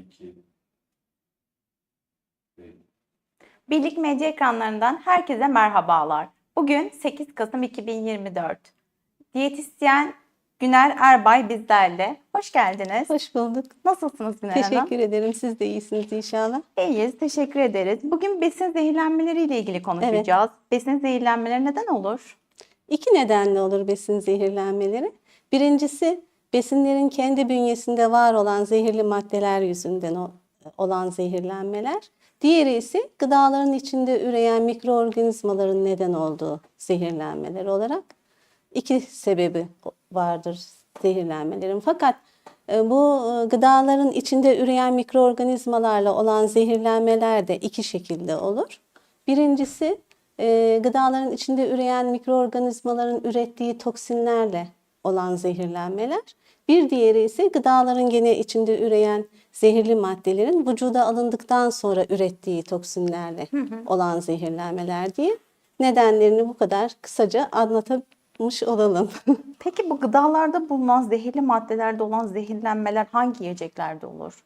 2 Birlik Medya ekranlarından herkese merhabalar. Bugün 8 Kasım 2024. Diyetisyen Güner Erbay bizlerle. Hoş geldiniz. Hoş bulduk. Nasılsınız Güner Hanım? Teşekkür ederim. Siz de iyisiniz inşallah. İyiyiz, teşekkür ederiz. Bugün besin zehirlenmeleri ile ilgili konuşacağız. Besin zehirlenmeleri neden olur? İki nedenle olur besin zehirlenmeleri. Birincisi besinlerin kendi bünyesinde var olan zehirli maddeler yüzünden olan zehirlenmeler. Diğeri ise gıdaların içinde üreyen mikroorganizmaların neden olduğu zehirlenmeler olarak iki sebebi vardır zehirlenmelerin. Fakat e, bu e, gıdaların içinde üreyen mikroorganizmalarla olan zehirlenmeler de iki şekilde olur. Birincisi e, gıdaların içinde üreyen mikroorganizmaların ürettiği toksinlerle olan zehirlenmeler. Bir diğeri ise gıdaların gene içinde üreyen zehirli maddelerin vücuda alındıktan sonra ürettiği toksinlerle olan zehirlenmeler diye nedenlerini bu kadar kısaca anlatmış olalım. Peki bu gıdalarda bulunan zehirli maddelerde olan zehirlenmeler hangi yiyeceklerde olur?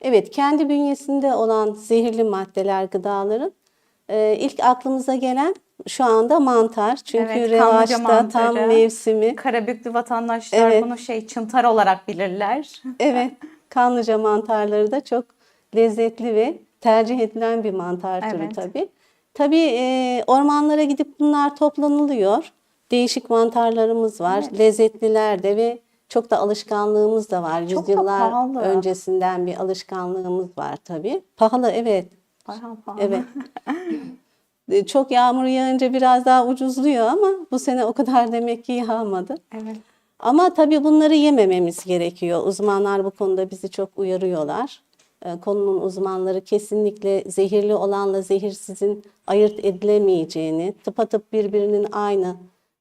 Evet, kendi bünyesinde olan zehirli maddeler gıdaların e, ilk aklımıza gelen şu anda mantar. Çünkü Evet, revaçta tam mantarı. mevsimi. Karabüklü vatandaşlar Evet. bunu şey çıntar olarak bilirler. Evet, kanlıca mantarları da çok lezzetli ve tercih edilen bir mantar türü Evet. tabii. Tabii e, ormanlara gidip bunlar toplanılıyor. Değişik mantarlarımız var. Lezzetliler de ve çok da alışkanlığımız da var. Çok da Yüzyıllar pahalı. öncesinden bir alışkanlığımız var tabii. Pahalı evet. Bayağı pahalı. Evet. E, Çok yağmur yağınca biraz daha ucuzluyor ama bu sene o kadar demek ki yağmadı. Evet. Ama tabii bunları yemememiz gerekiyor. Uzmanlar bu konuda bizi çok uyarıyorlar. E, Konunun uzmanları kesinlikle zehirli olanla zehirsizin ayırt edilemeyeceğini, tıpatıp birbirinin aynı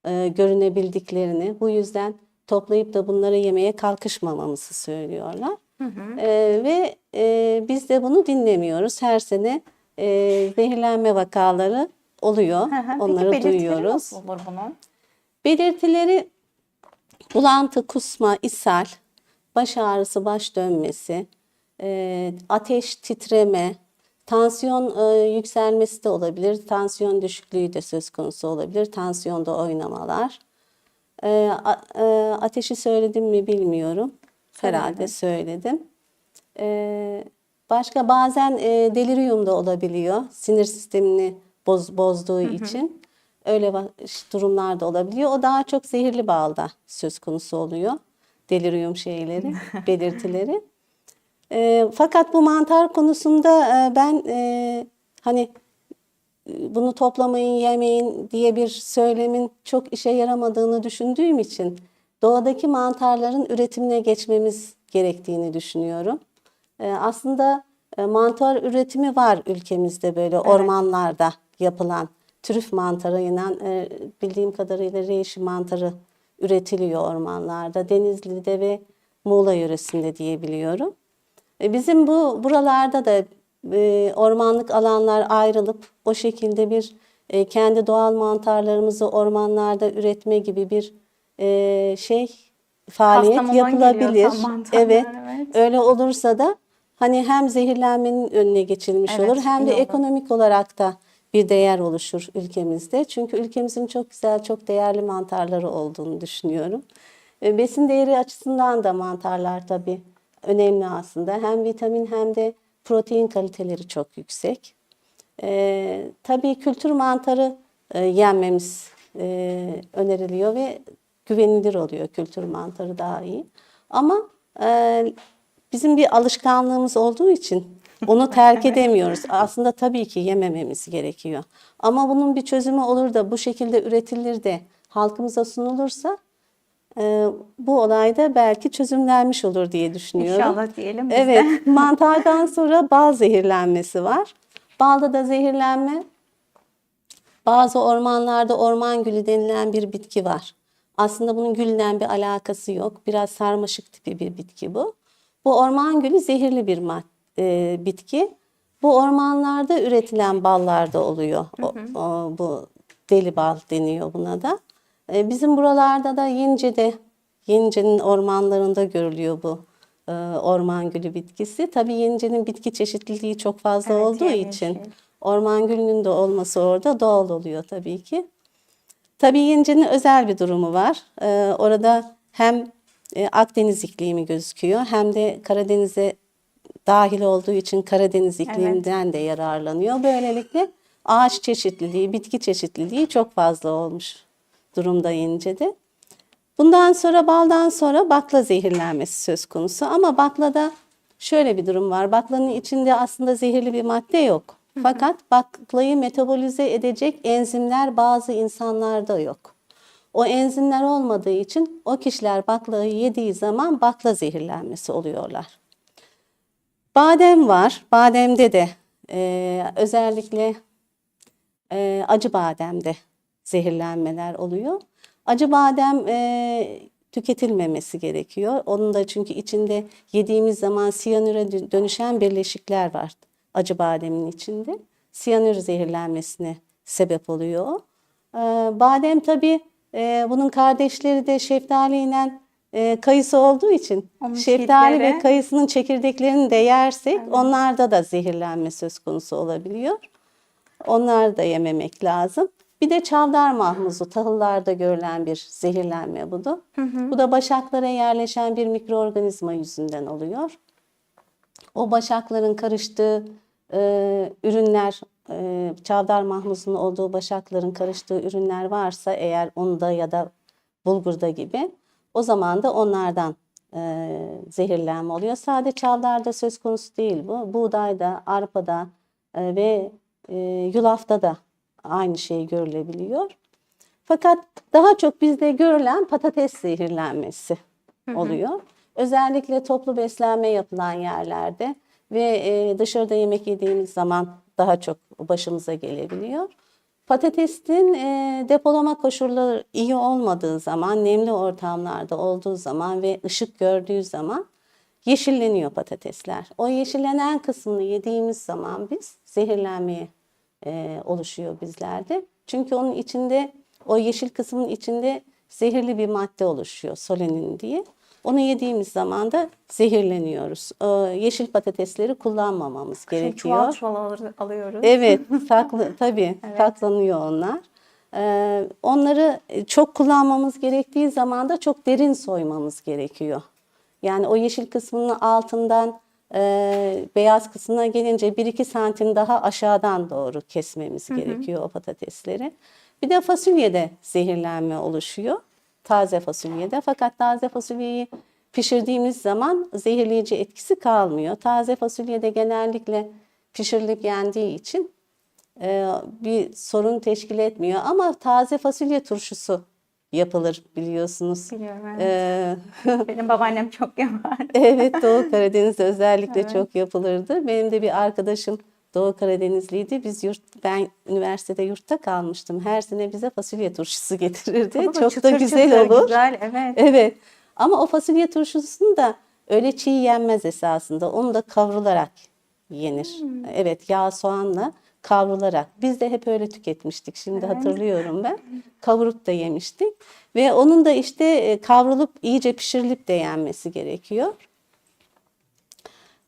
e, görünebildiklerini, bu yüzden toplayıp da bunları yemeye kalkışmamamızı söylüyorlar. E, ve e, biz de bunu dinlemiyoruz. Her sene e, zehirlenme vakaları oluyor. Hı hı. Peki Onları belirtileri duyuyoruz. nasıl olur bunun? Belirtileri bulantı, kusma, ishal, baş ağrısı, baş dönmesi, e, ateş, titreme, tansiyon e, yükselmesi de olabilir, tansiyon düşüklüğü de söz konusu olabilir, tansiyonda oynamalar. E, a- e, ateşi söyledim mi bilmiyorum. Herhalde söyledim. E, başka bazen e, delirium da olabiliyor. Sinir sistemini boz, bozduğu için. Öyle durumlar da olabiliyor. O daha çok zehirli balda söz konusu oluyor. Delirium şeyleri, belirtileri. E, fakat bu mantar konusunda e, ben e, hani e, bunu toplamayın, yemeyin diye bir söylemin çok işe yaramadığını düşündüğüm için doğadaki mantarların üretimine geçmemiz gerektiğini düşünüyorum. E, aslında e, mantar üretimi var ülkemizde böyle ormanlarda yapılan trüf mantarıyla e, bildiğim kadarıyla reishi mantarı üretiliyor ormanlarda. Denizli'de ve Muğla yöresinde diye biliyorum. E, Bizim bu buralarda da e, ormanlık alanlar ayrılıp o şekilde bir e, kendi doğal mantarlarımızı ormanlarda üretme gibi bir e, şey faaliyet geliyor yapılabilir. mantarlar, Evet. evet. Öyle olursa da hani hem zehirlenmenin önüne geçilmiş Evet, olur hem de olur. ekonomik olarak da bir değer oluşur ülkemizde. Çünkü ülkemizin çok güzel, çok değerli mantarları olduğunu düşünüyorum. E, Besin değeri açısından da mantarlar tabii önemli aslında. Hem vitamin hem de protein kaliteleri çok yüksek. E, tabii kültür mantarı e, yenmemiz e, öneriliyor ve güvenilir oluyor kültür mantarı daha iyi. Ama e, bizim bir alışkanlığımız olduğu için onu terk edemiyoruz. Aslında tabii ki yemememiz gerekiyor. Ama bunun bir çözümü olur da bu şekilde üretilir de halkımıza sunulursa e, bu olayda belki çözümlenmiş olur diye düşünüyorum. İnşallah diyelim biz de. Evet, mantardan sonra bal zehirlenmesi var. Balda da zehirlenme bazı ormanlarda orman gülü denilen bir bitki var. Aslında bunun gülle bir alakası yok. Biraz sarmaşık tipi bir bitki bu. Bu orman gülü zehirli bir e, bitki. Bu ormanlarda üretilen ballarda oluyor. O, o- bu deli bal deniyor buna da. E, bizim buralarda da Yenice'de, Yenice'nin ormanlarında görülüyor bu e, orman gülü bitkisi. Tabii Yenice'nin bitki çeşitliliği çok fazla Evet, olduğu yemyeşil. için orman gülünün de olması orada doğal oluyor tabii ki. Tabii Yenice'nin özel bir durumu var. Ee, orada hem e, Akdeniz iklimi gözüküyor hem de Karadeniz'e dahil olduğu için Karadeniz ikliminden de yararlanıyor. Böylelikle ağaç çeşitliliği, bitki çeşitliliği çok fazla olmuş durumda Yenice'de. Bundan sonra baldan sonra bakla zehirlenmesi söz konusu ama baklada şöyle bir durum var. Baklanın içinde aslında zehirli bir madde yok. Fakat baklayı metabolize edecek enzimler bazı insanlarda yok. O enzimler olmadığı için o kişiler baklayı yediği zaman bakla zehirlenmesi oluyorlar. Badem var. Bademde de e, özellikle e, acı bademde zehirlenmeler oluyor. Acı badem e, tüketilmemesi gerekiyor. Onun da çünkü içinde yediğimiz zaman siyanüre dö- dönüşen birleşikler var acı bademin içinde. Siyanür zehirlenmesine sebep oluyor. o. E, badem tabii e, bunun kardeşleri de şeftali ile e, kayısı olduğu için Onun şeftali ve kayısının çekirdeklerini de yersek onlarda da zehirlenme söz konusu olabiliyor. Onları da yememek lazım. Bir de çavdar mahmuzu tahıllarda görülen bir zehirlenme bu da. Bu da başaklara yerleşen bir mikroorganizma yüzünden oluyor. O başakların karıştığı e, ürünler, e, çavdar mahmuzunun olduğu başakların karıştığı ürünler varsa eğer unda ya da bulgurda gibi o zaman da onlardan e, zehirlenme oluyor. Sadece çavdarda söz konusu değil bu. Buğdayda, arpada e, ve e, yulafta da aynı şey görülebiliyor. Fakat daha çok bizde görülen patates zehirlenmesi oluyor. Özellikle toplu beslenme yapılan yerlerde ve e, dışarıda yemek yediğimiz zaman daha çok başımıza gelebiliyor. Patatesin e, depolama koşulları iyi olmadığı zaman, nemli ortamlarda olduğu zaman ve ışık gördüğü zaman yeşilleniyor patatesler. O yeşillenen kısmını yediğimiz zaman biz zehirlenmeye e, oluşuyor bizlerde. Çünkü onun içinde o yeşil kısmın içinde zehirli bir madde oluşuyor solenin diye. Onu yediğimiz zaman da zehirleniyoruz. O yeşil patatesleri kullanmamamız Şey, gerekiyor. çuval çuval alıyoruz. Evet, saklı tabii saklanıyor onlar. Ee, onları çok kullanmamız gerektiği zaman da çok derin soymamız gerekiyor. Yani o yeşil kısmının altından e, beyaz kısmına gelince 1-2 santim daha aşağıdan doğru kesmemiz gerekiyor o patatesleri. Bir de fasulyede zehirlenme oluşuyor. Taze fasulyede. Fakat taze fasulyeyi pişirdiğimiz zaman zehirleyici etkisi kalmıyor. Taze fasulyede genellikle pişirilip yendiği için e, bir sorun teşkil etmiyor. Ama taze fasulye turşusu yapılır biliyorsunuz. Biliyorum, evet. Ee, Benim babaannem çok yapar. evet Doğu Karadeniz'de özellikle çok yapılırdı. Benim de bir arkadaşım Doğu Karadenizliydi. Biz yurt, ben üniversitede yurtta kalmıştım. Her sene bize fasulye turşusu getirirdi. Tabii, çok da çıtır güzel çıtır, olur. Güzel, evet. Evet. Ama o fasulye turşusunu da öyle çiğ yenmez esasında. Onu da kavrularak yenir. Hmm. Evet, yağ soğanla kavrularak. Biz de hep öyle tüketmiştik. Şimdi hatırlıyorum ben. Kavurup da yemiştik. Ve onun da işte e, kavrulup iyice pişirilip de yenmesi gerekiyor.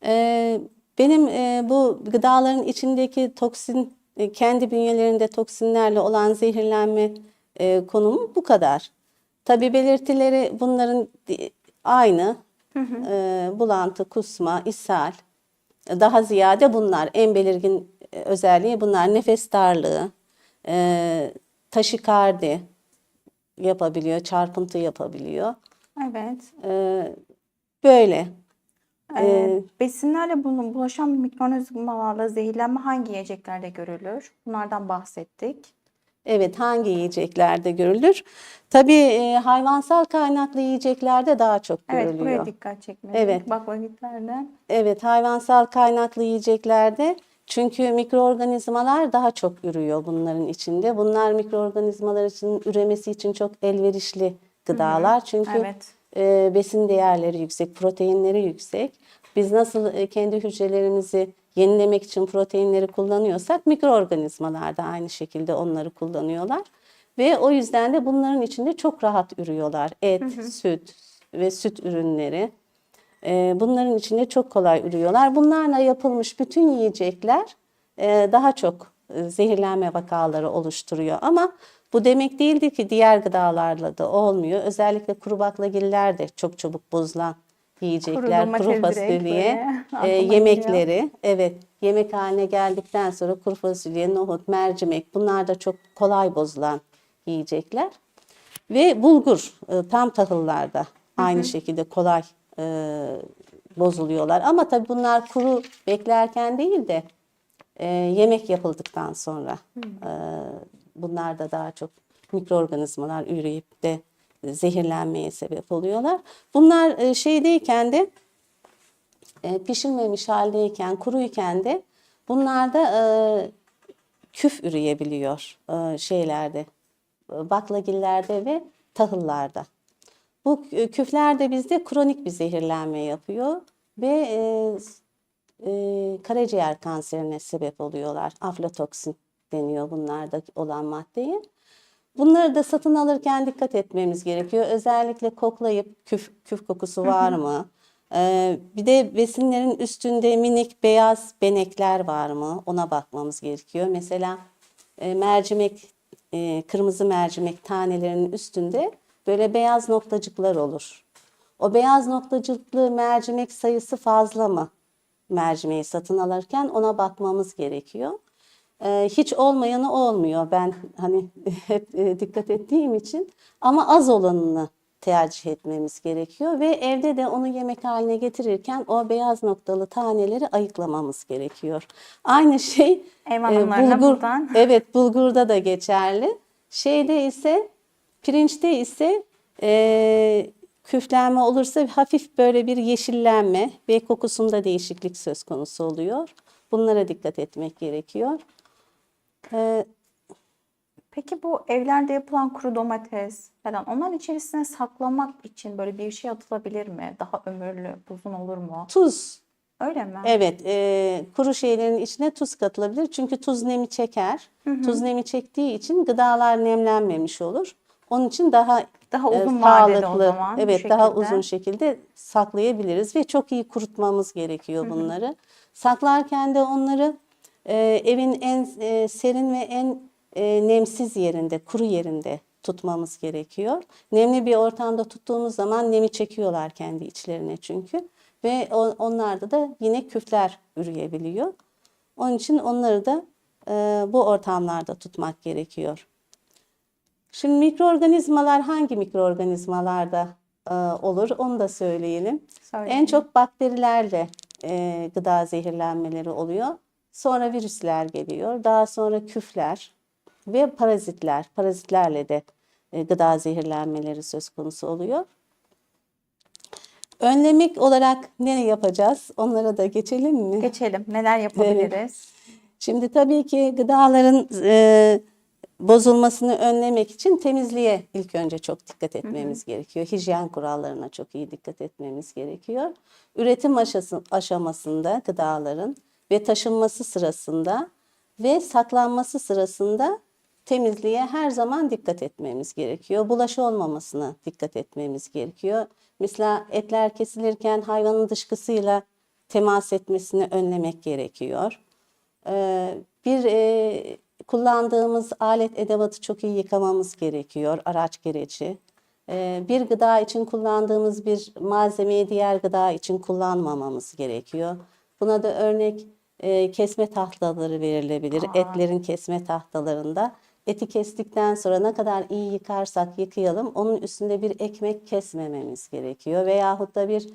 Ee, Benim e, bu gıdaların içindeki toksin, e, kendi bünyelerinde toksinlerle olan zehirlenme e, konumum bu kadar. Tabii belirtileri bunların aynı. E, bulantı, kusma, ishal. Daha ziyade bunlar. En belirgin e, özelliği bunlar. Nefes darlığı, e, taşikardi yapabiliyor, çarpıntı yapabiliyor. Evet. E, böyle. Ee, besinlerle bulaşan mikroorganizmalarla zehirlenme hangi yiyeceklerde görülür? Bunlardan bahsettik. Evet, hangi yiyeceklerde görülür? Tabii e, hayvansal kaynaklı yiyeceklerde daha çok Evet, görülüyor. buraya dikkat çekmek. Evet. Bak vakitlerden. Evet, hayvansal kaynaklı yiyeceklerde çünkü mikroorganizmalar daha çok ürüyor bunların içinde. Bunlar mikroorganizmalar için üremesi için çok elverişli gıdalar. Çünkü Evet. E, besin değerleri yüksek, proteinleri yüksek. Biz nasıl e, kendi hücrelerimizi yenilemek için proteinleri kullanıyorsak mikroorganizmalar da aynı şekilde onları kullanıyorlar. Ve o yüzden de bunların içinde çok rahat ürüyorlar. Et, süt ve süt ürünleri. E, bunların içinde çok kolay ürüyorlar. Bunlarla yapılmış bütün yiyecekler e, daha çok e, zehirlenme vakaları oluşturuyor. Ama bu demek değildir ki diğer gıdalarla da olmuyor. Özellikle kuru baklagiller de çok çabuk bozulan yiyecekler. domates Kuru fasulye, e, yemekleri. Evet, yemek haline geldikten sonra kuru fasulye, nohut, mercimek bunlar da çok kolay bozulan yiyecekler. Ve bulgur e, tam tahıllarda aynı şekilde kolay e, bozuluyorlar. Ama tabii bunlar kuru beklerken değil de e, yemek yapıldıktan sonra e, bunlar da daha çok mikroorganizmalar üreyip de zehirlenmeye sebep oluyorlar. Bunlar e, şeydeyken de e, pişirmemiş haldeyken, kuruyken de bunlarda e, küf üreyebiliyor şeylerde, baklagillerde ve tahıllarda. Bu kü- küfler de bizde kronik bir zehirlenme yapıyor ve karaciğer kanserine sebep oluyorlar. Aflatoksin deniyor bunlarda olan maddeye. Bunları da satın alırken dikkat etmemiz gerekiyor. Özellikle koklayıp küf, küf kokusu var mı? Ee, bir de besinlerin üstünde minik beyaz benekler var mı? Ona bakmamız gerekiyor. Mesela e, mercimek, e, kırmızı mercimek tanelerinin üstünde böyle beyaz noktacıklar olur. O beyaz noktacıklı mercimek sayısı fazla mı? Mercimeği satın alırken ona bakmamız gerekiyor. Ee, hiç olmayanı olmuyor. Ben hani hep e, dikkat ettiğim için ama az olanını tercih etmemiz gerekiyor ve evde de onu yemek haline getirirken o beyaz noktalı taneleri ayıklamamız gerekiyor. Aynı şey Ev hanımlarına buradan- Evet, bulgurda da geçerli. Şeyde ise pirinçte ise e, küflenme olursa hafif böyle bir yeşillenme ve kokusunda değişiklik söz konusu oluyor. Bunlara dikkat etmek gerekiyor. E, Peki bu evlerde yapılan kuru domates falan onların içerisine saklamak için böyle bir şey atılabilir mi? Daha ömürlü, uzun olur mu? tuz, Öyle mi? evet, e, kuru şeylerin içine tuz katılabilir çünkü tuz nemi çeker. Tuz nemi çektiği için gıdalar nemlenmemiş olur. Onun için daha Daha e, uzun vadede o zaman evet daha uzun şekilde saklayabiliriz ve çok iyi kurutmamız gerekiyor bunları. Saklarken de onları e, evin en e, serin ve en e, nemsiz yerinde, kuru yerinde tutmamız gerekiyor. Nemli bir ortamda tuttuğumuz zaman nemi çekiyorlar kendi içlerine çünkü ve o- onlarda da yine küfler üreyebiliyor. Onun için onları da e, bu ortamlarda tutmak gerekiyor. Şimdi mikroorganizmalar hangi mikroorganizmalarda e, olur onu da söyleyelim. Söyleyin. En çok bakterilerle e, gıda zehirlenmeleri oluyor. Sonra virüsler geliyor. Daha sonra küfler ve parazitler. Parazitlerle de e, gıda zehirlenmeleri söz konusu oluyor. Önlemek olarak ne yapacağız? Onlara da geçelim mi? Geçelim. Neler yapabiliriz? Şimdi tabii ki gıdaların e, bozulmasını önlemek için temizliğe ilk önce çok dikkat etmemiz gerekiyor. Hijyen kurallarına çok iyi dikkat etmemiz gerekiyor. Üretim aşası, aşamasında gıdaların ve taşınması sırasında ve saklanması sırasında temizliğe her zaman dikkat etmemiz gerekiyor. Bulaşı olmamasına dikkat etmemiz gerekiyor. Mesela etler kesilirken hayvanın dışkısıyla temas etmesini önlemek gerekiyor. Ee, bir e, kullandığımız alet edevatı çok iyi yıkamamız gerekiyor, araç gereci. Ee, bir gıda için kullandığımız bir malzemeyi diğer gıda için kullanmamamız gerekiyor. Buna da örnek e, kesme tahtaları verilebilir. Etlerin kesme tahtalarında eti kestikten sonra ne kadar iyi yıkarsak yıkayalım onun üstünde bir ekmek kesmememiz gerekiyor. Veyahut da bir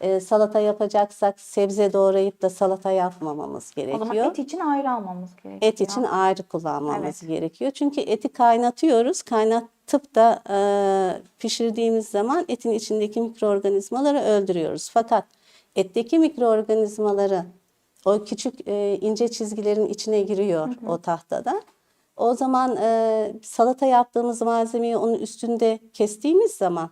e, salata yapacaksak sebze doğrayıp da salata yapmamamız O zaman gerekiyor. et için ayrı almamız gerekiyor. Et için ayrı kullanmamız Evet. gerekiyor. Çünkü eti kaynatıyoruz. Kaynatıp da e, pişirdiğimiz zaman etin içindeki mikroorganizmaları öldürüyoruz. Fakat etteki mikroorganizmaları o küçük e, ince çizgilerin içine giriyor o tahtada. O zaman e, salata yaptığımız malzemeyi onun üstünde kestiğimiz zaman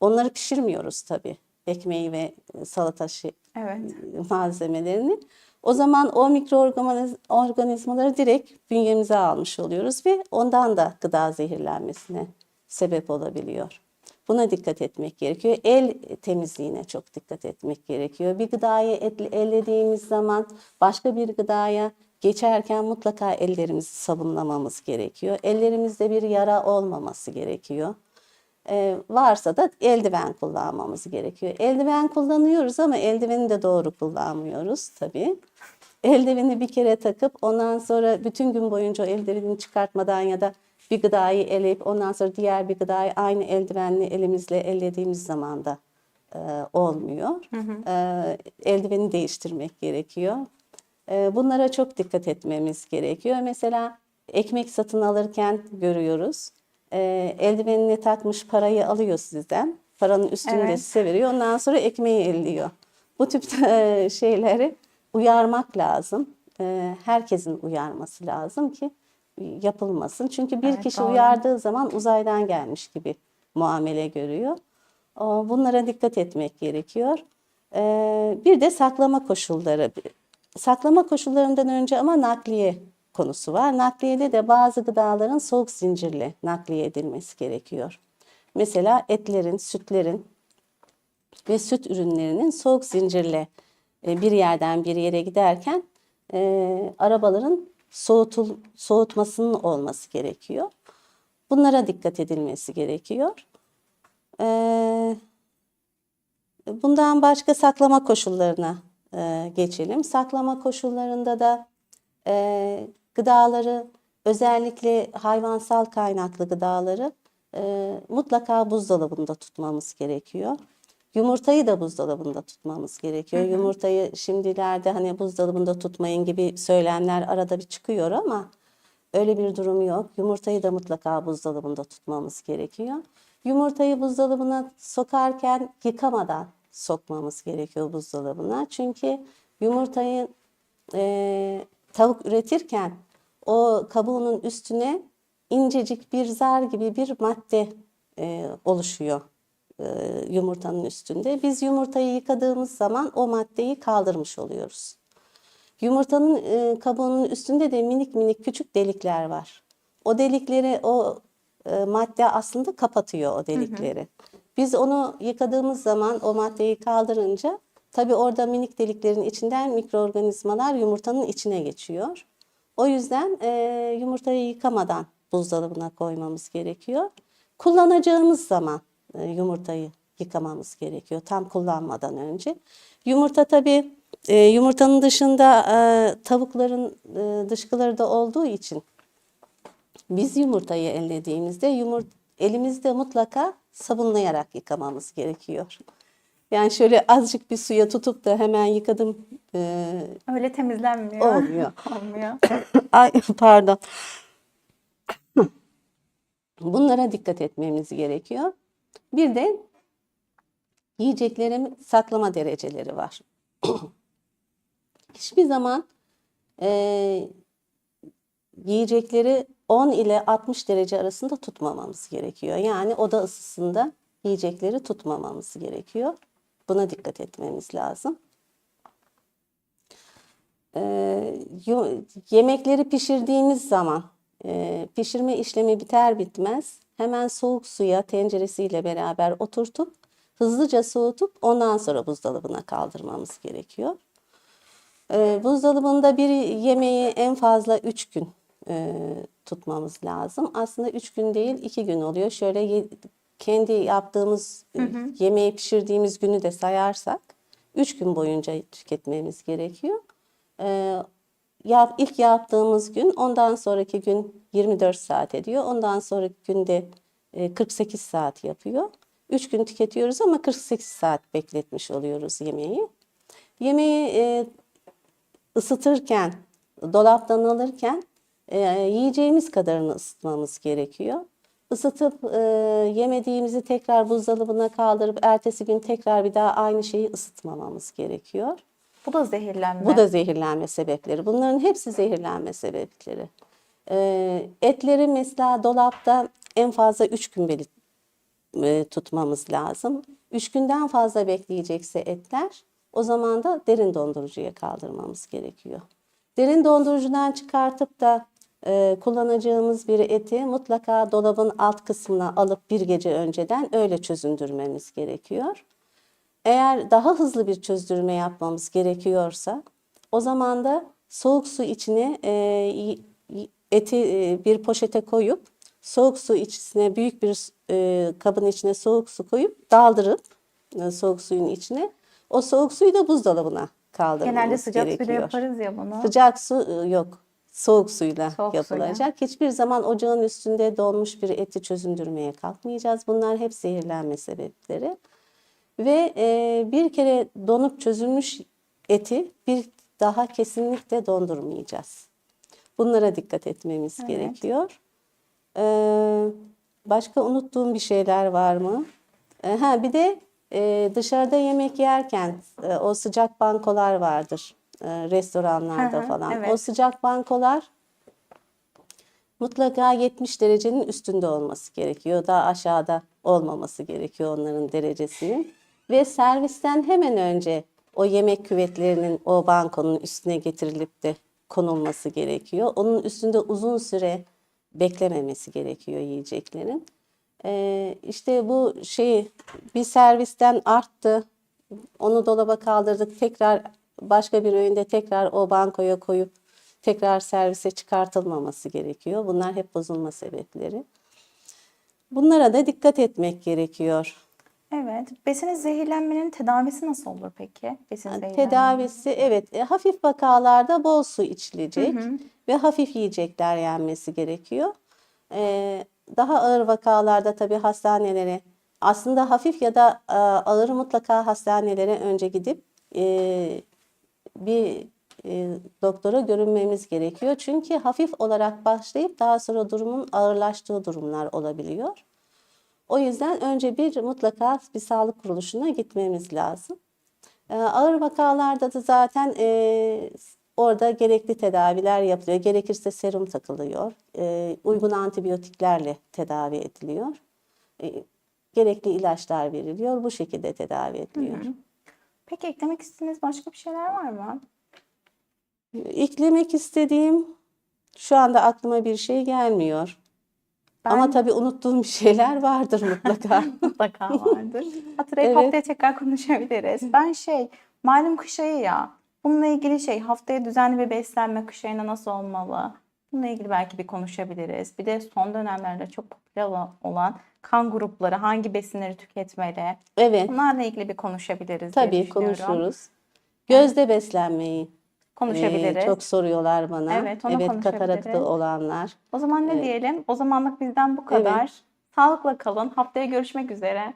onları pişirmiyoruz tabii. Ekmeği ve salata şey, Evet. malzemelerini. O zaman o mikroorganizmaları direkt bünyemize almış oluyoruz ve ondan da gıda zehirlenmesine sebep olabiliyor. Buna dikkat etmek gerekiyor. El temizliğine çok dikkat etmek gerekiyor. Bir gıdayı ellediğimiz zaman başka bir gıdaya geçerken mutlaka ellerimizi sabunlamamız gerekiyor. Ellerimizde bir yara olmaması gerekiyor. Ee, varsa da eldiven kullanmamız gerekiyor. Eldiven kullanıyoruz ama eldiveni de doğru kullanmıyoruz tabii. Eldiveni bir kere takıp ondan sonra bütün gün boyunca o eldiveni çıkartmadan ya da bir gıdayı eleyip ondan sonra diğer bir gıdayı aynı eldivenle elimizle ellediğimiz zaman da e, olmuyor. E, eldiveni değiştirmek gerekiyor. E, bunlara çok dikkat etmemiz gerekiyor. Mesela ekmek satın alırken görüyoruz. E, eldivenini takmış parayı alıyor sizden. Paranın üstünü de Evet. size veriyor. Ondan sonra ekmeği elliyor. Bu tip e, şeyleri uyarmak lazım. E, herkesin uyarması lazım ki yapılmasın. Çünkü bir Evet, kişi doğru. uyardığı zaman uzaydan gelmiş gibi muamele görüyor. Bunlara dikkat etmek gerekiyor. E, bir de saklama koşulları. Saklama koşullarından önce ama nakliye konusu var. Nakliyede de bazı gıdaların soğuk zincirle nakliye edilmesi gerekiyor. Mesela etlerin, sütlerin ve süt ürünlerinin soğuk zincirle e, bir yerden bir yere giderken e, arabaların soğutul, soğutmasının olması gerekiyor. Bunlara dikkat edilmesi gerekiyor. E, bundan başka saklama koşullarına e, geçelim. Saklama koşullarında da e, gıdaları özellikle hayvansal kaynaklı gıdaları e, mutlaka buzdolabında tutmamız gerekiyor. Yumurtayı da buzdolabında tutmamız gerekiyor. Yumurtayı şimdilerde hani buzdolabında tutmayın gibi söylemler arada bir çıkıyor ama öyle bir durum yok. Yumurtayı da mutlaka buzdolabında tutmamız gerekiyor. Yumurtayı buzdolabına sokarken yıkamadan sokmamız gerekiyor buzdolabına. Çünkü yumurtayı e, tavuk üretirken o kabuğunun üstüne incecik bir zar gibi bir madde e, oluşuyor yumurtanın üstünde. Biz yumurtayı yıkadığımız zaman o maddeyi kaldırmış oluyoruz. Yumurtanın e, kabuğunun üstünde de minik minik küçük delikler var. O delikleri o e, madde aslında kapatıyor o delikleri. Biz onu yıkadığımız zaman o maddeyi kaldırınca tabii orada minik deliklerin içinden mikroorganizmalar yumurtanın içine geçiyor. O yüzden e, yumurtayı yıkamadan buzdolabına koymamız gerekiyor. Kullanacağımız zaman e, yumurtayı yıkamamız gerekiyor tam kullanmadan önce. Yumurta tabii e, yumurtanın dışında e, tavukların e, dışkıları da olduğu için biz yumurtayı ellediğimizde yumurt elimizde mutlaka sabunlayarak yıkamamız gerekiyor. Yani şöyle azıcık bir suya tutup da hemen yıkadım e, Öyle temizlenmiyor. Olmuyor. Olmuyor. Ay pardon. Bunlara dikkat etmemiz gerekiyor. Bir de yiyeceklerin saklama dereceleri var. Hiçbir zaman e, yiyecekleri 10 ile 60 derece arasında tutmamamız gerekiyor. Yani oda ısısında yiyecekleri tutmamamız gerekiyor. Buna dikkat etmemiz lazım. Ee, yemekleri pişirdiğimiz zaman e, pişirme işlemi biter bitmez hemen soğuk suya tenceresiyle beraber oturtup hızlıca soğutup ondan sonra buzdolabına kaldırmamız gerekiyor. Ee, buzdolabında bir yemeği en fazla 3 gün e, tutmamız lazım. Aslında 3 gün değil 2 gün oluyor. Şöyle kendi yaptığımız e, yemeği pişirdiğimiz günü de sayarsak 3 gün boyunca tüketmemiz gerekiyor. Ee, yap, ilk yaptığımız gün ondan sonraki gün 24 saat ediyor. Ondan sonraki günde e, 48 saat yapıyor. 3 gün tüketiyoruz ama 48 saat bekletmiş oluyoruz yemeği. Yemeği e, ısıtırken, dolaptan alırken e, yiyeceğimiz kadarını ısıtmamız gerekiyor. Isıtıp e, yemediğimizi tekrar buzdolabına kaldırıp ertesi gün tekrar bir daha aynı şeyi ısıtmamamız gerekiyor. Bu da zehirlenme. Bu da zehirlenme sebepleri. Bunların hepsi zehirlenme sebepleri. Ee, etleri mesela dolapta en fazla 3 gün beli- e, tutmamız lazım. 3 günden fazla bekleyecekse etler o zaman da derin dondurucuya kaldırmamız gerekiyor. Derin dondurucudan çıkartıp da e, kullanacağımız bir eti mutlaka dolabın alt kısmına alıp bir gece önceden öyle çözündürmemiz gerekiyor. Eğer daha hızlı bir çözdürme yapmamız gerekiyorsa o zaman da soğuk su içine e, eti e, bir poşete koyup soğuk su içine büyük bir e, kabın içine soğuk su koyup daldırıp e, soğuk suyun içine o soğuk suyu da buzdolabına kaldırmamız Genelde sıcak gerekiyor. suyla yaparız ya bunu. Sıcak su e, yok. Soğuk suyla Soğuk yapılacak. Hiçbir zaman ocağın üstünde donmuş bir eti çözündürmeye kalkmayacağız. Bunlar hep zehirlenme sebepleri. Ve e, bir kere donup çözülmüş eti bir daha kesinlikle dondurmayacağız. Bunlara dikkat etmemiz Evet. gerekiyor. Ee, başka unuttuğum bir şeyler var mı? Ee, ha bir de e, dışarıda yemek yerken e, o sıcak bankolar vardır e, restoranlarda Hı hı, falan. evet. O sıcak bankolar mutlaka 70 derecenin üstünde olması gerekiyor. Daha aşağıda olmaması gerekiyor onların derecesinin. Ve servisten hemen önce o yemek küvetlerinin o bankonun üstüne getirilip de konulması gerekiyor. Onun üstünde uzun süre beklememesi gerekiyor yiyeceklerin. Ee, işte bu şey bir servisten arttı. Onu dolaba kaldırdık. Tekrar başka bir öğünde tekrar o bankoya koyup tekrar servise çıkartılmaması gerekiyor. Bunlar hep bozulma sebepleri. Bunlara da dikkat etmek gerekiyor. Evet. Besin zehirlenmenin tedavisi nasıl olur peki? Besin zehirlenme. Tedavisi evet e, hafif vakalarda bol su içilecek ve hafif yiyecekler yenmesi gerekiyor. E, daha ağır vakalarda tabii hastanelere aslında hafif ya da e, ağır mutlaka hastanelere önce gidip e, bir e, doktora görünmemiz gerekiyor. Çünkü hafif olarak başlayıp daha sonra durumun ağırlaştığı durumlar olabiliyor. O yüzden önce bir mutlaka bir sağlık kuruluşuna gitmemiz lazım. Ee, ağır vakalarda da zaten e, orada gerekli tedaviler yapılıyor. Gerekirse serum takılıyor. E, uygun antibiyotiklerle tedavi ediliyor. E, gerekli ilaçlar veriliyor. Bu şekilde tedavi ediliyor. Peki eklemek istediğiniz başka bir şeyler var mı? İklemek istediğim şu anda aklıma bir şey gelmiyor. Ama Ben- tabii unuttuğum şeyler vardır mutlaka. Mutlaka vardır. Hatırlayıp Evet. haftaya tekrar konuşabiliriz. Ben şey, malum kış ayı ya. Bununla ilgili şey, haftaya düzenli bir beslenme kış ayında nasıl olmalı? Bununla ilgili belki bir konuşabiliriz. Bir de son dönemlerde çok popüler olan- kan grupları, hangi besinleri tüketmeli? Evet. Bunlarla ilgili bir konuşabiliriz diye Tabii konuşuruz. Gözde beslenmeyi Konuşabiliriz. e, çok soruyorlar bana. Evet, onu katarakta konuşabiliriz. olanlar. O zaman ne diyelim? O zamanlık bizden bu kadar. Sağlıkla kalın. Haftaya görüşmek üzere.